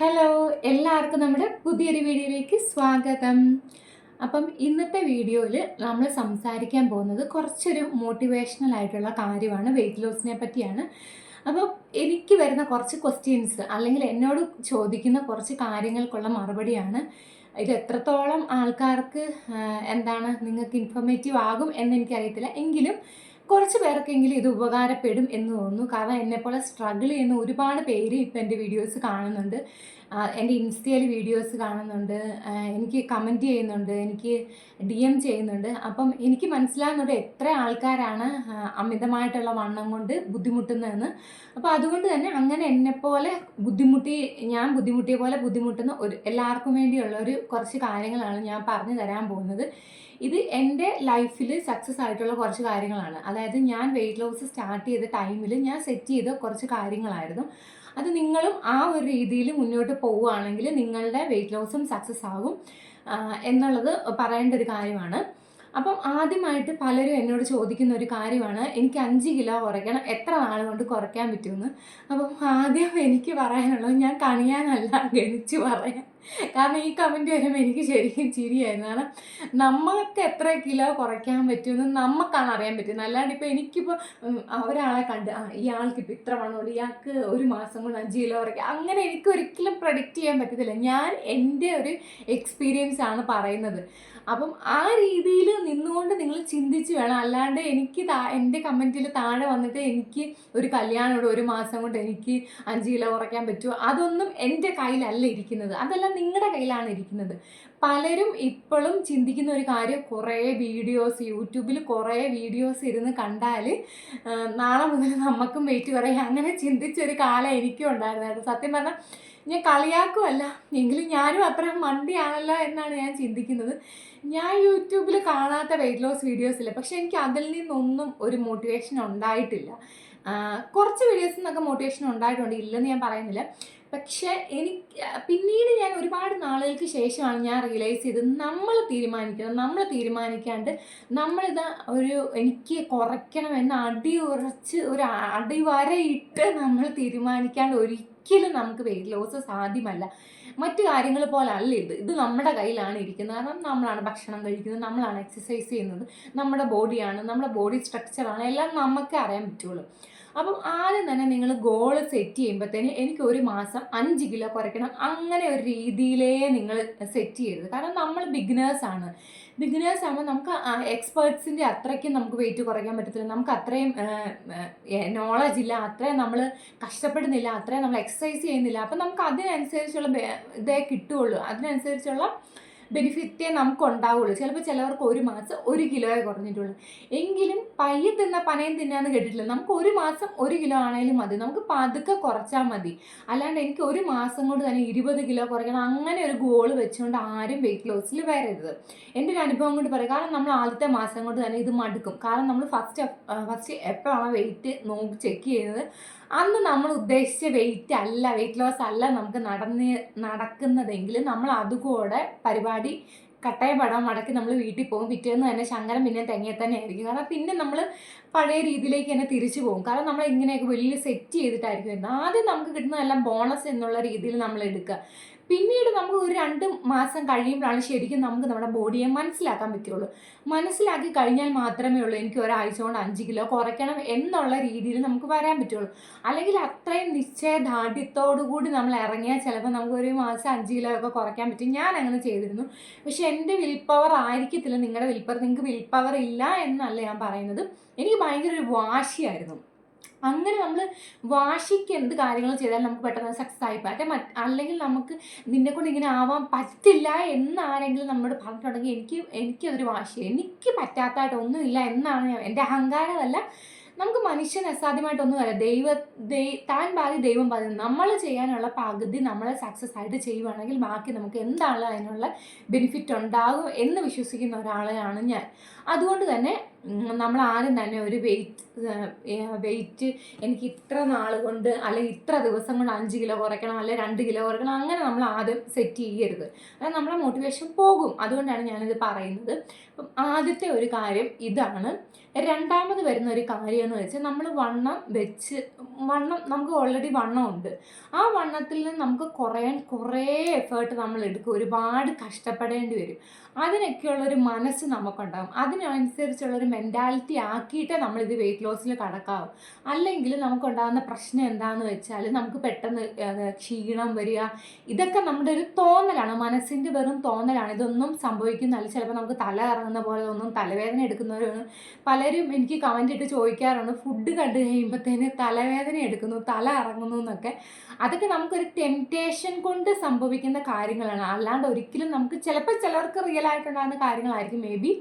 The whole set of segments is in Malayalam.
ഹലോ എല്ലാവർക്കും നമ്മുടെ പുതിയൊരു വീഡിയോയിലേക്ക് സ്വാഗതം. അപ്പം ഇന്നത്തെ വീഡിയോയിൽ നമ്മൾ സംസാരിക്കാൻ പോകുന്നത് കുറച്ചൊരു മോട്ടിവേഷണൽ ആയിട്ടുള്ള കാര്യമാണ് വെയിറ്റ് ലോസിനെ പറ്റിയാണ്. അപ്പോൾ എനിക്ക് വരുന്ന കുറച്ച് ക്വസ്റ്റ്യൻസ് അല്ലെങ്കിൽ എന്നോട് ചോദിക്കുന്ന കുറച്ച് കാര്യങ്ങൾക്കുള്ള മറുപടിയാണ്. ഇത് എത്രത്തോളം ആൾക്കാർക്ക് എന്താണ് നിങ്ങൾക്ക് ഇൻഫോർമേറ്റീവ് ആകും എന്ന് എനിക്കറിയത്തില്ല. എങ്കിലും കുറച്ച് പേർക്കെങ്കിലും ഇത് ഉപകാരപ്പെടും എന്ന് തോന്നുന്നു. കാരണം എന്നെപ്പോലെ സ്ട്രഗിൾ ചെയ്യുന്ന ഒരുപാട് പേര് ഇപ്പം എന്റെ വീഡിയോസ് കാണുന്നുണ്ട്. എന്റെ ഇൻസ്റ്റയിൽ വീഡിയോസ് കാണുന്നുണ്ട്. എനിക്ക് കമന്റ് ചെയ്യുന്നുണ്ട്. എനിക്ക് ഡി എം ചെയ്യുന്നുണ്ട്. അപ്പം എനിക്ക് മനസ്സിലാകുന്നുണ്ട് എത്ര ആൾക്കാരാണ് അമിതമായിട്ടുള്ള വണ്ണം കൊണ്ട് ബുദ്ധിമുട്ടുന്നതെന്ന്. അപ്പോൾ അതുകൊണ്ട് തന്നെ അങ്ങനെ എന്നെപ്പോലെ ബുദ്ധിമുട്ടി ഞാൻ ബുദ്ധിമുട്ടിയ പോലെ ബുദ്ധിമുട്ടുന്ന ഒരു എല്ലാവർക്കും വേണ്ടിയുള്ള ഒരു കുറച്ച് കാര്യങ്ങളാണ് ഞാൻ പറഞ്ഞു തരാൻ പോകുന്നത്. ഇത് എന്റെ ലൈഫിൽ സക്സസ് ആയിട്ടുള്ള കുറച്ച് കാര്യങ്ങളാണ്. അതായത് ഞാൻ വെയിറ്റ് ലോസ് സ്റ്റാർട്ട് ചെയ്ത ടൈമിൽ ഞാൻ സെറ്റ് ചെയ്ത കുറച്ച് കാര്യങ്ങളായിരുന്നു. അത് നിങ്ങളും ആ ഒരു രീതിയിൽ മുന്നോട്ട് പോവുകയാണെങ്കിൽ നിങ്ങളുടെ വെയിറ്റ് ലോസും സക്സസ് ആകും. എന്നുള്ളത് പറയേണ്ട ഒരു കാര്യമാണ്. അപ്പം ആദ്യമായിട്ട് പലരും എന്നോട് ചോദിക്കുന്ന ഒരു കാര്യമാണ് എനിക്ക് അഞ്ച് കിലോ കുറയ്ക്കണം എത്ര നാൾ കൊണ്ട് കുറയ്ക്കാൻ പറ്റുമെന്ന്? അപ്പം ആദ്യം എനിക്ക് പറയാനുള്ളത് ഞാൻ കണിയാനല്ല ഗണിച്ച് പറയാം കാരണം ഈ കമന്റ് വരുമ്പോൾ എനിക്ക് ശരിക്കും ചിരിയായിരുന്നു കാരണം നമ്മൾക്ക് എത്ര കിലോ കുറയ്ക്കാൻ പറ്റുമെന്ന് നമുക്കാണ് അറിയാൻ പറ്റുന്നത്. അല്ലാണ്ട് ഇപ്പോൾ എനിക്കിപ്പോൾ ഒരാളെ കണ്ട് ആ ഇയാൾക്ക് ഇപ്പോൾ ഇത്ര വണ്ണമുണ്ട് ഇയാൾക്ക് ഒരു മാസം കൊണ്ട് അഞ്ച് കിലോ കുറയ്ക്കുക അങ്ങനെ എനിക്ക് ഒരിക്കലും പ്രഡിക്റ്റ് ചെയ്യാൻ പറ്റത്തില്ല. ഞാൻ എന്റെ ഒരു എക്സ്പീരിയൻസ് ആണ് പറയുന്നത്. അപ്പം ആ രീതിയിൽ നിന്നുകൊണ്ട് നിങ്ങൾ ചിന്തിച്ച് വേണം. അല്ലാണ്ട് എനിക്ക് താ എന്റെ കമന്റിൽ താഴെ വന്നിട്ട് എനിക്ക് ഒരു കല്യാണമുണ്ട് ഒരു മാസം കൊണ്ട് എനിക്ക് അഞ്ച് കിലോ കുറയ്ക്കാൻ പറ്റുമോ? അതൊന്നും എന്റെ കയ്യിലല്ല ഇരിക്കുന്നത്. അതെല്ലാം നിങ്ങളുടെ കയ്യിലാണ് ഇരിക്കുന്നത്. പലരും ഇപ്പോഴും ചിന്തിക്കുന്ന ഒരു കാര്യം കുറേ വീഡിയോസ് യൂട്യൂബിൽ കുറേ വീഡിയോസ് ഇരുന്ന് കണ്ടാൽ നാളെ മുതൽ നമുക്കും വെയിറ്റ് കുറയും. അങ്ങനെ ചിന്തിച്ചൊരു കാലം എനിക്കും ഉണ്ടായിരുന്നു സത്യം പറഞ്ഞാൽ ഞാൻ കളിയാക്കുമല്ല എങ്കിലും ഞാനും അത്ര മണ്ടിയാണല്ലോ എന്നാണ് ഞാൻ ചിന്തിക്കുന്നത്. ഞാൻ യൂട്യൂബിൽ കാണാത്ത വെയിറ്റ് ലോസ് വീഡിയോസില്ല പക്ഷേ എനിക്ക് അതിൽ നിന്നൊന്നും ഒരു മോട്ടിവേഷൻ ഉണ്ടായിട്ടില്ല. കുറച്ച് വീഡിയോസിൽ നിന്നൊക്കെ മോട്ടിവേഷൻ ഉണ്ടായിട്ടുണ്ട്. ഇല്ലെന്ന് ഞാൻ പറയുന്നില്ല. പക്ഷേ എനിക്ക് പിന്നീട് ഞാൻ ഒരുപാട് നാളുകൾക്ക് ശേഷമാണ് ഞാൻ റിയലൈസ് ചെയ്തത് നമ്മൾ തീരുമാനിക്കണം. നമ്മൾ തീരുമാനിക്കാണ്ട് നമ്മളിത് ഒരു എനിക്ക് കുറയ്ക്കണം എന്ന് അടി ഉറച്ച് ഒരു അടിവരയിട്ട് നമ്മൾ തീരുമാനിക്കാണ്ട് ഒരിക്കലും നമുക്ക് വെയിറ്റ് ലോസ് സാധ്യമല്ല. മറ്റു കാര്യങ്ങൾ പോലെ അല്ല ഇത്. ഇത് നമ്മുടെ കയ്യിലാണ് ഇരിക്കുന്നത്. കാരണം നമ്മളാണ് ഭക്ഷണം കഴിക്കുന്നത് നമ്മളാണ് എക്സസൈസ് ചെയ്യുന്നത് നമ്മുടെ ബോഡിയാണ് നമ്മുടെ ബോഡി സ്ട്രക്ചറാണ് എല്ലാം നമുക്ക് അറിയാൻ പറ്റുള്ളൂ. അപ്പം ആദ്യം തന്നെ നിങ്ങൾ ഗോൾ സെറ്റ് ചെയ്യുമ്പോഴത്തേന് എനിക്ക് ഒരു മാസം അഞ്ച് കിലോ കുറയ്ക്കണം അങ്ങനെ ഒരു രീതിയിലേ നിങ്ങൾ സെറ്റ് ചെയ്യരുത്. കാരണം നമ്മൾ ബിഗിനേഴ്സ് ആണ്. ബിഗിനേഴ്സ് ആകുമ്പോൾ നമുക്ക് എക്സ്പേർട്സിന്റെ അത്രയ്ക്ക് നമുക്ക് വെയിറ്റ് കുറയ്ക്കാൻ പറ്റത്തില്ല. നമുക്ക് അത്രയും നോളജ് ഇല്ല. അത്രയും നമ്മൾ കഷ്ടപ്പെടുന്നില്ല. അത്രയും നമ്മൾ എക്സസൈസ് ചെയ്യുന്നില്ല. അപ്പം നമുക്ക് അതിനനുസരിച്ചുള്ള ഇതേ കിട്ടുകയുള്ളൂ. അതിനനുസരിച്ചുള്ള ബെനിഫിറ്റേ നമുക്ക് ഉണ്ടാവുള്ളൂ ചിലപ്പോൾ ചിലവർക്ക് ഒരു മാസം ഒരു കിലോയെ കുറഞ്ഞിട്ടുള്ളൂ. എങ്കിലും പയ്യെ തിന്ന പനയും തിന്നാന്ന് കേട്ടിട്ടില്ല? നമുക്ക് ഒരു മാസം ഒരു കിലോ ആണെങ്കിലും മതി. നമുക്ക് പതുക്കെ കുറച്ചാൽ മതി. അല്ലാണ്ട് എനിക്ക് ഒരു മാസം കൊണ്ട് തന്നെ ഇരുപത് കിലോ കുറയ്ക്കണം. അങ്ങനെ ഒരു ഗോൾ വെച്ചുകൊണ്ട് ആരും വെയിറ്റ് ലോസിൽ വരരുത്. എന്റെ ഒരു അനുഭവം കൊണ്ട് പറയാം. കാരണം നമ്മൾ ആദ്യത്തെ മാസം കൊണ്ട് തന്നെ ഇത് മടുക്കും. കാരണം നമ്മൾ ഫസ്റ്റ് ഫസ്റ്റ് എപ്പോഴാണ് വെയിറ്റ് നോക്കി ചെക്ക് ചെയ്യുന്നത്? അന്ന് നമ്മൾ ഉദ്ദേശിച്ച വെയിറ്റ് അല്ല വെയിറ്റ് ലോസ് അല്ല നമുക്ക് നടന്ന് നടക്കുന്നതെങ്കിൽ നമ്മൾ അതുകൂടെ പരിപാടി കട്ടയ പടം മടക്കി നമ്മൾ വീട്ടിൽ പോകും. പിറ്റേന്ന് തന്നെ ശങ്കരം പിന്നെ തെങ്ങിയെ തന്നെ ആയിരിക്കും. കാരണം പിന്നെ നമ്മൾ പഴയ രീതിയിലേക്ക് തന്നെ തിരിച്ചു പോകും. കാരണം നമ്മൾ ഇങ്ങനെയൊക്കെ വലിയ സെറ്റ് ചെയ്തിട്ടായിരിക്കും ആദ്യം നമുക്ക് കിട്ടുന്നതെല്ലാം ബോണസ് എന്നുള്ള രീതിയിൽ നമ്മൾ എടുക്കുക. പിന്നീട് നമ്മൾ ഒരു രണ്ട് മാസം കഴിയുമ്പോഴാണ് ശരിക്കും നമുക്ക് നമ്മുടെ ബോഡിയെ മനസ്സിലാക്കാൻ പറ്റുള്ളൂ. മനസ്സിലാക്കി കഴിഞ്ഞാൽ മാത്രമേ ഉള്ളൂ എനിക്ക് ഒരാഴ്ച കൊണ്ട് അഞ്ച് കിലോ കുറയ്ക്കണം എന്നുള്ള രീതിയിൽ നമുക്ക് വരാൻ പറ്റുള്ളൂ. അല്ലെങ്കിൽ അത്രയും നിശ്ചയദാർഢ്യത്തോടു കൂടി നമ്മൾ ഇറങ്ങിയാൽ ചിലപ്പോൾ നമുക്ക് ഒരു മാസം അഞ്ച് കിലോ ഒക്കെ കുറയ്ക്കാൻ പറ്റും. ഞാൻ അങ്ങനെ ചെയ്തിരുന്നു. പക്ഷെ എന്റെ വിൽ പവർ ആയിരിക്കത്തില്ല. നിങ്ങളുടെ വിൽ പവർ നിങ്ങൾക്ക് വിൽ പവർ ഇല്ല എന്നല്ല ഞാൻ പറയുന്നത്. എനിക്ക് ഭയങ്കര ഒരു വാശിയായിരുന്നു. അങ്ങനെ നമ്മൾ വാശിക്ക് എന്ത് കാര്യങ്ങൾ ചെയ്താലും നമുക്ക് പെട്ടെന്ന് സക്സസ് ആയി പറ്റും മറ്റ് അല്ലെങ്കിൽ നമുക്ക് നിന്നെ കൊണ്ട് ഇങ്ങനെ ആവാൻ പറ്റില്ല എന്ന് ആരെങ്കിലും പറഞ്ഞിട്ടുണ്ടെങ്കിൽ എനിക്ക് എനിക്കതൊരു വാശി എനിക്ക് പറ്റാത്തതായിട്ട് ഒന്നുമില്ല എന്നാണ് ഞാൻ എന്റെ അഹങ്കാരമല്ല. നമുക്ക് മനുഷ്യന് അസാധ്യമായിട്ടൊന്നുമല്ല ദൈവ താൻ പാതി ദൈവം പാതി. നമ്മൾ ചെയ്യാനുള്ള പകുതി നമ്മൾ സക്സസ് ആയിട്ട് ചെയ്യുവാണെങ്കിൽ ബാക്കി നമുക്ക് എന്താണ് അതിനുള്ള ബെനിഫിറ്റ് ഉണ്ടാകും എന്ന് വിശ്വസിക്കുന്ന ഒരാളെയാണ് ഞാൻ. അതുകൊണ്ട് തന്നെ നമ്മൾ ആദ്യം തന്നെ ഒരു വെയിറ്റ് വെയിറ്റ് എനിക്ക് ഇത്ര നാൾ കൊണ്ട് അല്ലെങ്കിൽ ഇത്ര ദിവസം കൊണ്ട് അഞ്ച് കിലോ കുറയ്ക്കണം അല്ലെങ്കിൽ രണ്ട് കിലോ കുറയ്ക്കണം അങ്ങനെ നമ്മൾ ആദ്യം സെറ്റ് ചെയ്യരുത്. അത് നമ്മളെ മോട്ടിവേഷൻ പോകും. അതുകൊണ്ടാണ് ഞാനിത് പറയുന്നത്. അപ്പം ആദ്യത്തെ ഒരു കാര്യം ഇതാണ്. രണ്ടാമത് വരുന്ന ഒരു കാര്യം എന്ന് വെച്ചാൽ നമ്മൾ വണ്ണം വെച്ച് വണ്ണം നമുക്ക് ഓൾറെഡി വണ്ണമുണ്ട് ആ വണ്ണത്തിൽ നിന്ന് നമുക്ക് കുറയാൻ കുറേ എഫേർട്ട് നമ്മൾ എടുക്കും. ഒരുപാട് കഷ്ടപ്പെടേണ്ടി വരും. അതിനൊക്കെയുള്ളൊരു മനസ്സ് നമുക്കുണ്ടാകും അതിനനുസരിച്ചുള്ളൊരു മെന്റാലിറ്റി ആക്കിയിട്ടേ നമ്മളിത് വെയിറ്റ് ലോസിൽ കടക്കാവും. അല്ലെങ്കിൽ നമുക്കുണ്ടാകുന്ന പ്രശ്നം എന്താണെന്ന് വെച്ചാൽ നമുക്ക് പെട്ടെന്ന് ക്ഷീണം വരിക. ഇതൊക്കെ നമ്മുടെ ഒരു തോന്നലാണ്. മനസ്സിന്റെ വെറും തോന്നലാണ്. ഇതൊന്നും സംഭവിക്കുന്നതല്ല ചിലപ്പോൾ നമുക്ക് തല ഇറങ്ങുന്ന പോലെ ഒന്നും തലവേദന എടുക്കുന്നവരാണ് പലരും എനിക്ക് കമന്റ് ഇട്ട് ചോദിക്കാറുണ്ട്. ഫുഡ് കണ്ടു കഴിയുമ്പോഴത്തേന് തലവേദന എടുക്കുന്നു തല ഇറങ്ങുന്നു എന്നൊക്കെ. അതൊക്കെ നമുക്കൊരു ടെംപ്റ്റേഷൻ കൊണ്ട് സംഭവിക്കുന്ന കാര്യങ്ങളാണ്. അല്ലാണ്ട് ഒരിക്കലും നമുക്ക് ചിലപ്പോൾ ചിലർക്ക് റിയൽ ആയിട്ടുണ്ടാകുന്ന കാര്യങ്ങളായിരിക്കും മേ ബി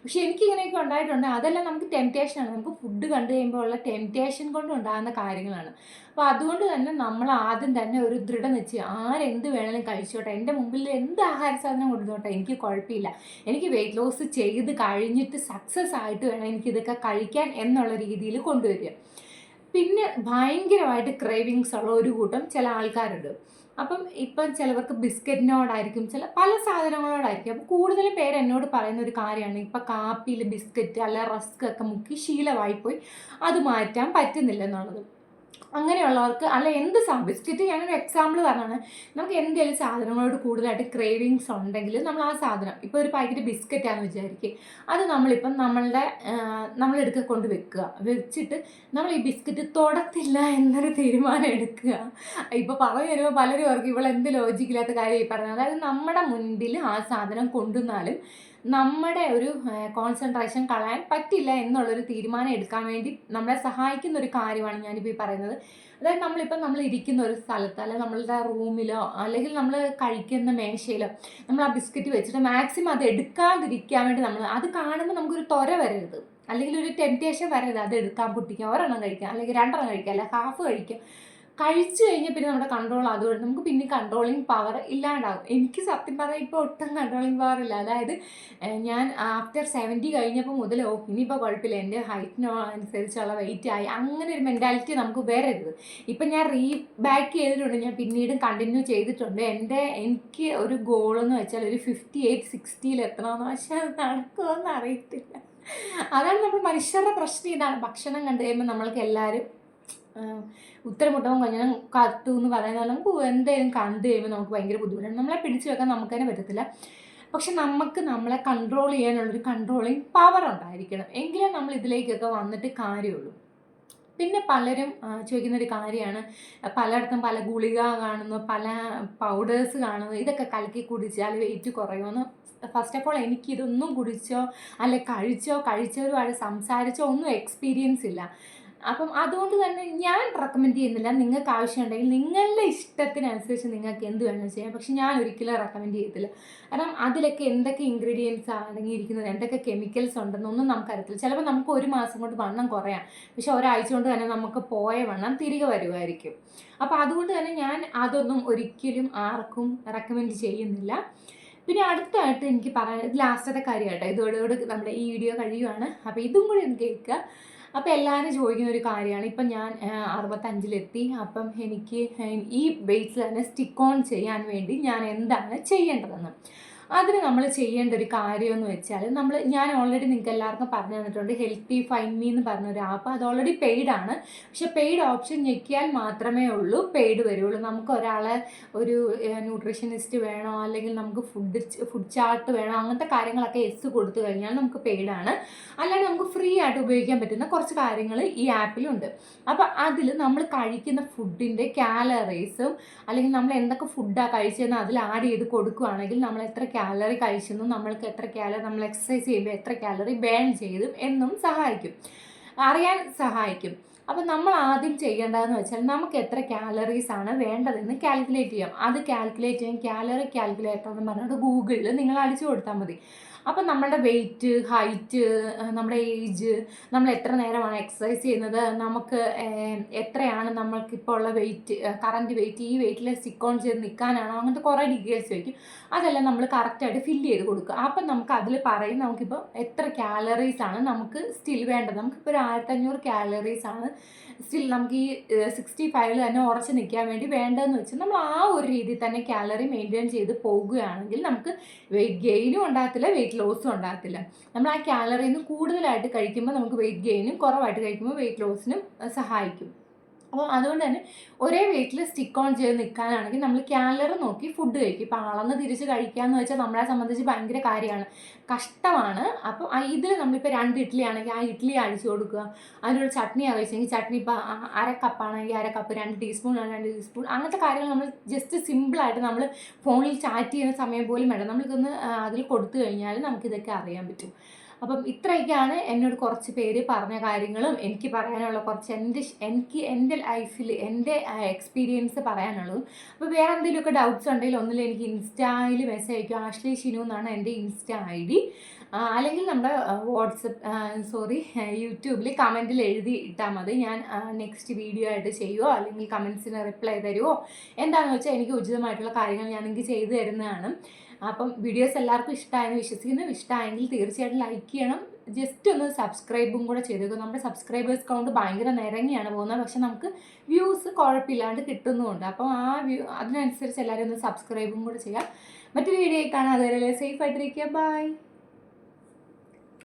പക്ഷെ എനിക്ക് ഇങ്ങനെയൊക്കെ ഉണ്ടായിട്ടുണ്ട്. അതെല്ലാം നമുക്ക് ടെംപ്റ്റേഷനാണ് നമുക്ക് ഫുഡ് കണ്ടു കഴിയുമ്പോൾ ഉള്ള ടെംപ്റ്റേഷൻ കൊണ്ട് ഉണ്ടാകുന്ന കാര്യങ്ങളാണ്. അപ്പോൾ അതുകൊണ്ട് തന്നെ നമ്മൾ ആദ്യം തന്നെ ഒരു ദൃഢനിശ്ചയം ആരെന്ത് വേണമെങ്കിലും കഴിച്ചോട്ടെ. എന്റെ മുമ്പിൽ എന്ത് ആഹാര സാധനം കൊടുത്തോട്ടെ എനിക്ക് കുഴപ്പമില്ല. എനിക്ക് വെയിറ്റ് ലോസ് ചെയ്ത് കഴിഞ്ഞിട്ട് സക്സസ് ആയിട്ട് വേണം എനിക്കിതൊക്കെ കഴിക്കാൻ എന്നുള്ള രീതിയിൽ കൊണ്ടുവരിക. പിന്നെ ഭയങ്കരമായിട്ട് ക്രേവിങ്സ് ഉള്ള ഒരു കൂട്ടം ചില ആൾക്കാരുണ്ട്. അപ്പം ഇപ്പം ചിലവർക്ക് ബിസ്ക്കറ്റിനോടായിരിക്കും ചില പല സാധനങ്ങളോടായിരിക്കും. അപ്പോൾ കൂടുതൽ പേര് എന്നോട് പറയുന്ന ഒരു കാര്യമാണ് ഇപ്പം കാപ്പിയിൽ ബിസ്ക്കറ്റ് അല്ല റസ്ക് ഒക്കെ മുക്കി ശീലമായിപ്പോയി അത് മാറ്റാൻ പറ്റുന്നില്ല എന്നുള്ളത്. അങ്ങനെയുള്ളവർക്ക് അല്ല എന്ത് സാ ബിസ്ക്കറ്റ് ഞാനൊരു എക്സാമ്പിൾ പറഞ്ഞാണ് നമുക്ക് എന്തെങ്കിലും സാധനങ്ങളോട് കൂടുതലായിട്ട് ക്രേവിങ്സ് ഉണ്ടെങ്കിൽ നമ്മൾ ആ സാധനം ഇപ്പോൾ ഒരു പാക്കറ്റ് ബിസ്ക്കറ്റാണെന്ന് വിചാരിക്കുക അത് നമ്മളിപ്പം നമ്മളുടെ നമ്മളെടുക്ക കൊണ്ട് വെക്കുക. വെച്ചിട്ട് നമ്മൾ ഈ ബിസ്ക്കറ്റ് തൊടത്തില്ല എന്നൊരു തീരുമാനം എടുക്കുക. ഇപ്പോൾ പറഞ്ഞു തരുമ്പോൾ പലരും അവർക്ക് ഇവളെന്ത് ലോജിക്കില്ലാത്ത കാര്യം ഈ പറഞ്ഞത്. അതായത് നമ്മുടെ മുൻപിൽ ആ സാധനം കൊണ്ടുവന്നാലും നമ്മുടെ ഒരു കോൺസെൻട്രേഷൻ കളയാൻ പറ്റില്ല എന്നുള്ളൊരു തീരുമാനം എടുക്കാൻ വേണ്ടി നമ്മളെ സഹായിക്കുന്ന ഒരു കാര്യമാണ് ഞാനിപ്പോൾ ഈ പറയുന്നത്. അതായത് നമ്മളിപ്പോൾ നമ്മൾ ഇരിക്കുന്ന ഒരു സ്ഥലത്ത് അല്ലെങ്കിൽ നമ്മളുടെ റൂമിലോ അല്ലെങ്കിൽ നമ്മൾ കഴിക്കുന്ന മേശയിലോ നമ്മൾ ആ ബിസ്ക്കറ്റ് വെച്ചിട്ട് മാക്സിമം അത് എടുക്കാതിരിക്കാൻ വേണ്ടി നമ്മൾ അത് കാണുമ്പോൾ നമുക്കൊരു തൊര വരരുത്. അല്ലെങ്കിൽ ഒരു ടെംപ്റ്റേഷൻ വരരുത്. അത് എടുക്കാൻ പൊട്ടിക്കാം. ഒരെണ്ണം കഴിക്കാം. അല്ലെങ്കിൽ രണ്ടെണ്ണം കഴിക്കാം. അല്ലെങ്കിൽ ഹാഫ് കഴിക്കാം. കഴിച്ചു കഴിഞ്ഞാൽ പിന്നെ നമ്മുടെ കൺട്രോൾ അതുകൊണ്ട് നമുക്ക് പിന്നെ കൺട്രോളിങ് പവർ ഇല്ലാണ്ടാവും. എനിക്ക് സത്യം പറഞ്ഞാൽ ഇപ്പോൾ ഒട്ടും കൺട്രോളിങ് പവർ ഇല്ല. അതായത് ഞാൻ ആഫ്റ്റർ സെവന്റി കഴിഞ്ഞപ്പോൾ മുതൽ ഓ ഇനിയിപ്പോൾ കുഴപ്പമില്ല. എന്റെ ഹൈറ്റിനോ അനുസരിച്ചുള്ള വെയിറ്റ് ആയി. അങ്ങനെ ഒരു മെന്റാലിറ്റി നമുക്ക് വരരുത്. ഇപ്പം ഞാൻ റീ ബാക്ക് ചെയ്തിട്ടുണ്ട്. ഞാൻ പിന്നീടും കണ്ടിന്യൂ ചെയ്തിട്ടുണ്ട്. എന്റെ എനിക്ക് ഒരു ഗോൾ എന്ന് വെച്ചാൽ ഒരു ഫിഫ്റ്റി എയ്റ്റ് സിക്സ്റ്റിയിൽ എത്തണമെന്ന് പക്ഷേ അത് നടക്കുമെന്ന് അറിയത്തില്ല. അതാണ് നമ്മൾ മനുഷ്യരുടെ പ്രശ്നം. ഇതാണ് ഭക്ഷണം കണ്ടു കഴിയുമ്പോൾ നമ്മൾക്ക് എല്ലാവരും ഉത്തരമുട്ടവും കഴിഞ്ഞാൽ കത്തു എന്ന് പറയുന്നത് നമുക്ക് എന്തെങ്കിലും കണ്ടു കഴിയുമ്പോൾ നമുക്ക് ഭയങ്കര ബുദ്ധിമുട്ടാണ്. നമ്മളെ പിടിച്ചു വെക്കാൻ നമുക്ക് തന്നെ പറ്റത്തില്ല. പക്ഷെ നമുക്ക് നമ്മളെ കൺട്രോൾ ചെയ്യാനുള്ളൊരു കൺട്രോളിങ് പവർ ഉണ്ടായിരിക്കണം. എങ്കിലേ നമ്മൾ ഇതിലേക്കൊക്കെ വന്നിട്ട് കാര്യമുള്ളൂ. പിന്നെ പലരും ചോദിക്കുന്ന ഒരു കാര്യമാണ്. പലയിടത്തും പല ഗുളിക കാണുന്നു പല പൗഡേഴ്സ് കാണുന്നു. ഇതൊക്കെ കലക്കി കുടിച്ചാൽ വെയിറ്റ് കുറയുമെന്ന് ഫസ്റ്റ് ഓഫ് ഓൾ എനിക്കിതൊന്നും കുടിച്ചോ അല്ലെ കഴിച്ചോ കഴിച്ചവരുമായിട്ട് സംസാരിച്ചോ ഒന്നും എക്സ്പീരിയൻസ് ഇല്ല. അപ്പം അതുകൊണ്ട് തന്നെ ഞാൻ റെക്കമെൻഡ് ചെയ്യുന്നില്ല. നിങ്ങൾക്ക് ആവശ്യമുണ്ടെങ്കിൽ നിങ്ങളുടെ ഇഷ്ടത്തിനനുസരിച്ച് നിങ്ങൾക്ക് എന്ത് വേണമെങ്കിലും ചെയ്യാം. പക്ഷെ ഞാൻ ഒരിക്കലും റെക്കമെൻഡ് ചെയ്യത്തില്ല. കാരണം അതിലൊക്കെ എന്തൊക്കെ ഇൻഗ്രീഡിയൻസ് അടങ്ങിയിരിക്കുന്നത്? എന്തൊക്കെ കെമിക്കൽസ് ഉണ്ടെന്നൊന്നും നമുക്കറിയത്തില്ല ചിലപ്പോൾ നമുക്ക് ഒരു മാസം കൊണ്ട് വണ്ണം കുറയാം. പക്ഷെ ഒരാഴ്ച കൊണ്ട് തന്നെ നമുക്ക് പോയ വണ്ണം തിരികെ വരുമായിരിക്കും. അപ്പോൾ അതുകൊണ്ട് തന്നെ ഞാൻ അതൊന്നും ഒരിക്കലും ആർക്കും റെക്കമെൻഡ് ചെയ്യുന്നില്ല. പിന്നെ അടുത്തായിട്ട് എനിക്ക് പറയാൻ ലാസ്റ്റത്തെ കാര്യമായിട്ടോ ഇതോടുകൂടി നമ്മുടെ ഈ വീഡിയോ കഴിയുവാണ്. അപ്പോൾ ഇതും കൂടി ഒന്ന് കേൾക്കുക. അപ്പോൾ എല്ലാവരും ചോദിക്കുന്ന ഒരു കാര്യമാണ്. ഇപ്പം ഞാൻ അറുപത്തഞ്ചിലെത്തി. അപ്പം എനിക്ക് ഈ വെയ്റ്റ്സ് തന്നെ സ്റ്റിക്ക് ഓൺ ചെയ്യാൻ വേണ്ടി ഞാൻ എന്താണ് ചെയ്യേണ്ടതെന്ന്. അതിന് നമ്മൾ ചെയ്യേണ്ട ഒരു കാര്യം എന്ന് വെച്ചാൽ നമ്മൾ ഞാൻ ഓൾറെഡി നിങ്ങൾക്ക് എല്ലാവർക്കും പറഞ്ഞു തന്നിട്ടുണ്ട് ഹെൽത്തി ഫൈൻ മീ എന്ന് പറഞ്ഞ ഒരു ആപ്പ് അത് ഓൾറെഡി പെയ്ഡ് ആണ്. പക്ഷേ പെയ്ഡ് ഓപ്ഷൻ ഞെക്കിയാൽ മാത്രമേ ഉള്ളൂ പെയ്ഡ് വരുള്ളൂ. നമുക്ക് ഒരാളെ ഒരു ന്യൂട്രീഷനിസ്റ്റ് വേണോ അല്ലെങ്കിൽ നമുക്ക് ഫുഡ് ഫുഡ് ചാർട്ട് വേണോ അങ്ങനത്തെ കാര്യങ്ങളൊക്കെ എസ് കൊടുത്തു കഴിഞ്ഞാൽ നമുക്ക് പെയ്ഡ് ആണ്. അല്ലാതെ നമുക്ക് ഫ്രീ ആയിട്ട് ഉപയോഗിക്കാൻ പറ്റുന്ന കുറച്ച് കാര്യങ്ങൾ ഈ ആപ്പിലുണ്ട് അപ്പോൾ അതിൽ നമ്മൾ കഴിക്കുന്ന ഫുഡിന്റെ കാലറീസും അല്ലെങ്കിൽ നമ്മൾ എന്തൊക്കെ ഫുഡാണ് കഴിച്ചതെന്ന് അതിൽ ആഡ് ചെയ്ത് കൊടുക്കുകയാണെങ്കിൽ നമ്മൾ എത്ര കാലറി കഴിച്ചെന്നും നമ്മൾക്ക് എത്ര കാലറി നമ്മൾ എക്സസൈസ് ചെയ്യുമ്പോൾ എത്ര കാലറി ബേൺ ചെയ്തും എന്നും സഹായിക്കും. അറിയാൻ സഹായിക്കും. അപ്പം നമ്മൾ ആദ്യം ചെയ്യേണ്ടതെന്ന് വെച്ചാൽ നമുക്ക് എത്ര കാലറീസ് ആണ് വേണ്ടതെന്ന് കാൽക്കുലേറ്റ് ചെയ്യാം. അത് കാൽക്കുലേറ്റ് ചെയ്യാൻ കാലറി കാൽക്കുലേറ്റർ എന്ന് പറഞ്ഞിട്ട് ഗൂഗിളിൽ നിങ്ങൾ അടിച്ചു കൊടുത്താൽ മതി. അപ്പം നമ്മളുടെ വെയിറ്റ് ഹൈറ്റ് നമ്മുടെ ഏജ് നമ്മൾ എത്ര നേരമാണ് എക്സസൈസ് ചെയ്യുന്നത് നമുക്ക് എത്രയാണ് നമ്മൾക്കിപ്പോൾ ഉള്ള വെയിറ്റ് കറന്റ് വെയിറ്റ് ഈ വെയിറ്റിൽ സിക്ക് ഓൺ ചെയ്ത് നിൽക്കാനാണോ അങ്ങനത്തെ കുറേ ഡീറ്റെയിൽസ് ചോദിക്കും. അതെല്ലാം നമ്മൾ കറക്റ്റായിട്ട് ഫില്ല് ചെയ്ത് കൊടുക്കുക. അപ്പം നമുക്ക് അതിൽ പറയും നമുക്കിപ്പോൾ എത്ര കാലറീസ് ആണ് നമുക്ക് സ്റ്റിൽ വേണ്ടത്. നമുക്കിപ്പോൾ ഒരു ആയിരത്തഞ്ഞൂറ് കാലറീസ് ആണ് സ്റ്റിൽ നമുക്ക് ഈ സിക്സ്റ്റി ഫൈവിൽ തന്നെ ഉറച്ച് നിൽക്കാൻ വേണ്ടി വേണ്ടതെന്ന് വെച്ചാൽ നമ്മൾ ആ ഒരു രീതിയിൽ തന്നെ കാലറി മെയിന്റെയിൻ ചെയ്ത് പോകുകയാണെങ്കിൽ നമുക്ക് വെയിറ്റ് ഗെയിനും ഉണ്ടാകത്തില്ല വെയിറ്റ് ലോസും ഉണ്ടാകത്തില്ല. നമ്മൾ ആ കാലറിയിൽ നിന്ന് കൂടുതലായിട്ട് കഴിക്കുമ്പോൾ നമുക്ക് വെയിറ്റ് ഗെയിനും കുറവായിട്ട് കഴിക്കുമ്പോൾ വെയിറ്റ് ലോസിനും സഹായിക്കും. അപ്പോൾ അതുകൊണ്ട് തന്നെ ഒരേ വീട്ടിൽ സ്റ്റിക്ക് ഓൺ ചെയ്ത് നിൽക്കാനാണെങ്കിൽ നമ്മൾ കാലറ് നോക്കി ഫുഡ് കഴിക്കും. ഇപ്പോൾ അളന്ന് തിരിച്ച് കഴിക്കാന്ന് വെച്ചാൽ നമ്മളെ സംബന്ധിച്ച് ഭയങ്കര കാര്യമാണ്. കഷ്ടമാണ്. അപ്പോൾ ഇതിൽ നമ്മളിപ്പോൾ രണ്ട് ഇഡ്ഡലി ആണെങ്കിൽ ആ ഇഡ്ഡലി അഴിച്ചു കൊടുക്കുക. അതിനൊരു ചട്നി ആവശ്യമെങ്കിൽ ചട്നി ഇപ്പോൾ അര കപ്പാണെങ്കിൽ അര കപ്പ് രണ്ട് ടീസ്പൂൺ രണ്ട് ടീസ്പൂൺ അങ്ങനത്തെ കാര്യങ്ങൾ നമ്മൾ ജസ്റ്റ് സിമ്പിളായിട്ട് നമ്മൾ ഫോണിൽ ചാറ്റ് ചെയ്യുന്ന സമയം പോലും വേണം നമ്മളിതൊന്ന് അതിൽ കൊടുത്തു കഴിഞ്ഞാൽ നമുക്കിതൊക്കെ അറിയാൻ പറ്റും. അപ്പം ഇത്രയൊക്കെയാണ് എന്നോട് കുറച്ച് പേര് പറഞ്ഞ കാര്യങ്ങളും എനിക്ക് പറയാനുള്ള കുറച്ച് എന്റെ എനിക്ക് എന്റെ ലൈഫിൽ എന്റെ എക്സ്പീരിയൻസ് പറയാനുള്ളതും. അപ്പോൾ വേറെ എന്തെങ്കിലുമൊക്കെ ഡൗട്ട്സ് ഉണ്ടെങ്കിൽ ഒന്നിൽ എനിക്ക് ഇൻസ്റ്റയിൽ മെസ്സേജ് അയക്കും. ആഷ്ലി ഷിനു എന്നാണ് എന്റെ ഇൻസ്റ്റ ഐ ഡി. അല്ലെങ്കിൽ നമ്മുടെ വാട്സപ്പ് സോറി യൂട്യൂബിൽ കമന്റിൽ എഴുതി ഇട്ടാൽ മതി. ഞാൻ നെക്സ്റ്റ് വീഡിയോ ആയിട്ട് ചെയ്യുമോ അല്ലെങ്കിൽ കമൻസിന് റിപ്ലൈ തരുമോ എന്താണെന്ന് വെച്ചാൽ എനിക്ക് ഉചിതമായിട്ടുള്ള കാര്യങ്ങൾ ഞാൻ നിങ്ങൾക്ക് ചെയ്തു തരുന്നതാണ്. അപ്പം വീഡിയോസ് എല്ലാവർക്കും ഇഷ്ടമായെന്ന് വിശ്വസിക്കുന്നു. ഇഷ്ടമായെങ്കിൽ തീർച്ചയായിട്ടും ലൈക്ക് ചെയ്യണം. ജസ്റ്റ് ഒന്ന് സബ്സ്ക്രൈബും കൂടെ ചെയ്തേക്കും. നമ്മുടെ സബ്സ്ക്രൈബേഴ്സ് കൗണ്ട് ഭയങ്കര നിരങ്ങിയാണ് പോകുന്നത്. പക്ഷെ നമുക്ക് വ്യൂസ് കുഴപ്പമില്ലാണ്ട് കിട്ടുന്നുമുണ്ട് അപ്പം ആ വ്യൂ അതിനനുസരിച്ച് എല്ലാവരും ഒന്ന് സബ്സ്ക്രൈബും കൂടെ ചെയ്യാം. മറ്റൊരു വീഡിയോ കാണാം. അതുവരെ സേഫ് ആയിട്ടിരിക്കുക. ബൈ.